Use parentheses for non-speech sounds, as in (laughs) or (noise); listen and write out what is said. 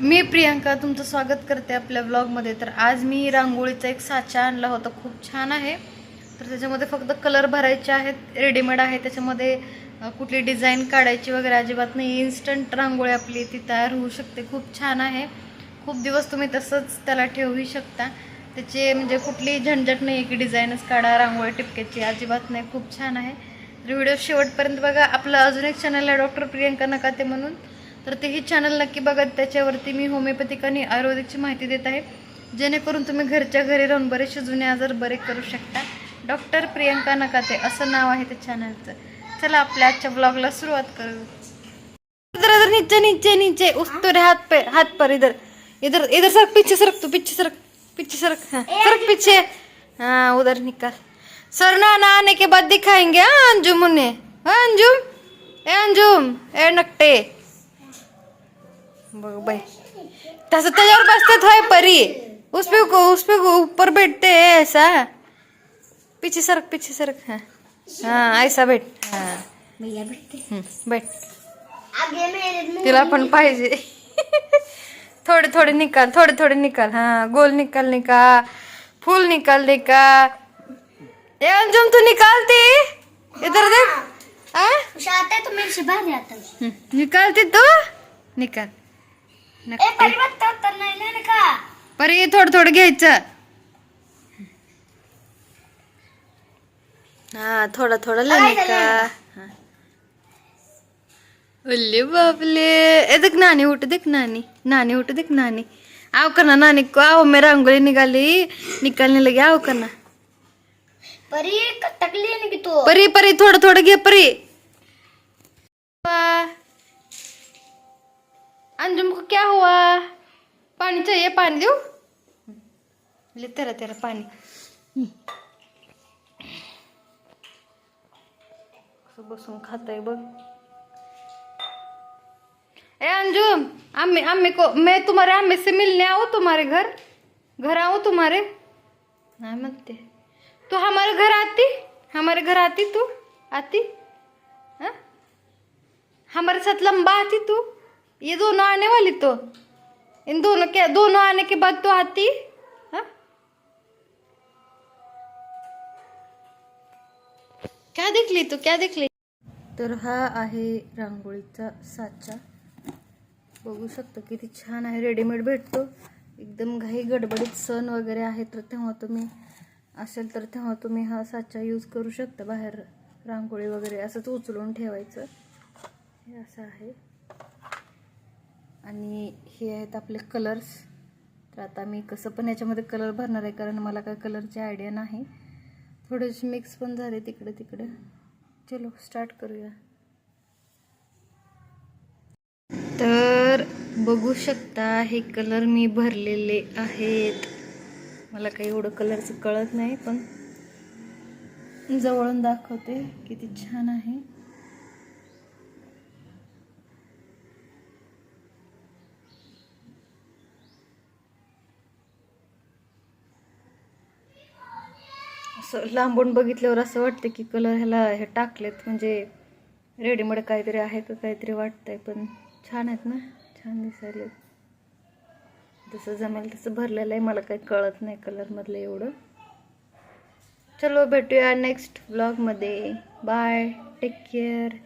मी प्रियांका तुमचं स्वागत करते आपल्या ब्लॉगमध्ये तर आज मी रांगोळीचा एक साचा आणला होता. खूप छान आहे. तर त्याच्यामध्ये फक्त कलर भरायचे आहेत. रेडीमेड आहे. त्याच्यामध्ये कुठली डिझाईन काढायची वगैरे अजिबात नाही. इन्स्टंट रांगोळी आपली ती तयार होऊ शकते. खूप छान आहे. खूप दिवस तुम्ही तसंच त्याला ठेवूही शकता. त्याचे म्हणजे कुठली झंझट नाही आहे की डिझाईनच काढा रांगोळी टिपक्याची अजिबात नाही. खूप छान आहे. तर व्हिडिओ शेवटपर्यंत बघा. आपलं अजून एक चॅनल आहे. डॉक्टर प्रियंका नकाते म्हणून. तर तेही चॅनल नक्की बघत त्याच्यावरती मी होमिओपॅथिक आणि आयुर्वेदिकची माहिती देत आहे. जेणेकरून तुम्ही घरच्या घरी राहून बरेचसे जुने आजार बरे करू शकता. डॉक्टर प्रियंका नकाते असं नाव आहे त्या चॅनलचं चला आपल्या आजच्या ब्लॉगला सुरुवात करू इधर इधर नीचे नीचे नीचे. उस तेरे हाथ पे हात पर इधर. इधर इधर सरक पीछे सरक तू पीछे सरक पीछे सरक. हाँ सरक पीछे. हाँ उधर निकाल. सर ना ना आने के बाद दिखाएंगे. हाँ अंजुम उन्हें. अंजुम. ए अंजुम. ए नकटे. बघ बाई. तसं त्याच्यावर बसतात होय परी. उस पे उस पे ऊपर बैठते हैं ऐसा पीछे सरक पीछे सरक. हाँ. हाँ ऐसा बैठ हाँ. मुंह तिला पण पाहिजे. (laughs) थोडे थोडे निकाल थोडे थोडे निकाल. हाँ गोल निकाल निकाल फूल निकाल निकाल ए अंजुम तू निकालती? इधर देख. आता तो मेरे से बाहर आता. हम्म, निकालती तू? निकाल. नक्की. पर हे थोडं थोडं घ्यायचं. हा थोडं थोडं लेने का. उल्ले बापले ए देख नानी उठ देख नानी. नानी उठ देख नानी. आओ करना नानी को आओ मेरा रंगोली निकाली निकालने लगी आओ करना परी टकली नहीं की तू? परी परी थोडं थोडं घे परी. अंजुम को क्या हुआ? पानी चाहिए पानी दो। ले तेरा तेरा पानी। कसं बसून खाताय बघ. ए अंजुम अम्मी अम्मी को मैं तुम्हारे अम्मी से मिलने आऊँ तुम्हारे घर? घर आऊँ तुम्हारे? हाँ म्हणते. तू हमारे घर आती? हमारे घर आती तू? आती? हमारे साथ लंबा आती तू? ये दोनों आने वाली तो। इन दोनों के दोनों आने के बाद तो आती। हा? क्या दिखली तू? क्या दिखली तर हा आहे रांगोळीचा साचा. बघू शकतो किती छान आहे. रेडीमेड भेटतो. एकदम घाई गडबडीत सण वगैरे आहे तर तेव्हा तुम्ही असेल तर तेव्हा तुम्ही हा साचा यूज करू शकता बाहेर. रांगोळी वगैरे असंच उचलून ठेवायचं. हे असं आहे. आणि हे आहेत आपले कलर्स तर आता मी कसं पण याच्यामध्ये कलर भरणार आहे कारण मला काय कलरची आयडिया नाही. थोडेसे मिक्स पण झाले तिकडे तिकडे. चलो स्टार्ट करूया. तर बघू शकता हे कलर मी भरलेले आहेत. मला काही एवढं कलरचं कळत नाही पण जवळून दाखवते किती छान आहे. असं लांबून बघितल्यावर असं वाटतं की कलर ह्याला हे टाकलेत. म्हणजे रेडीमेड काहीतरी आहे का काहीतरी वाटतंय पण छान आहेत ना? छान दिसायले. जसं जमेल तसं भरलेलं आहे. मला काही कळत नाही कलरमधलं एवढं. चलो भेटूया नेक्स्ट ब्लॉगमध्ये बाय टेक केअर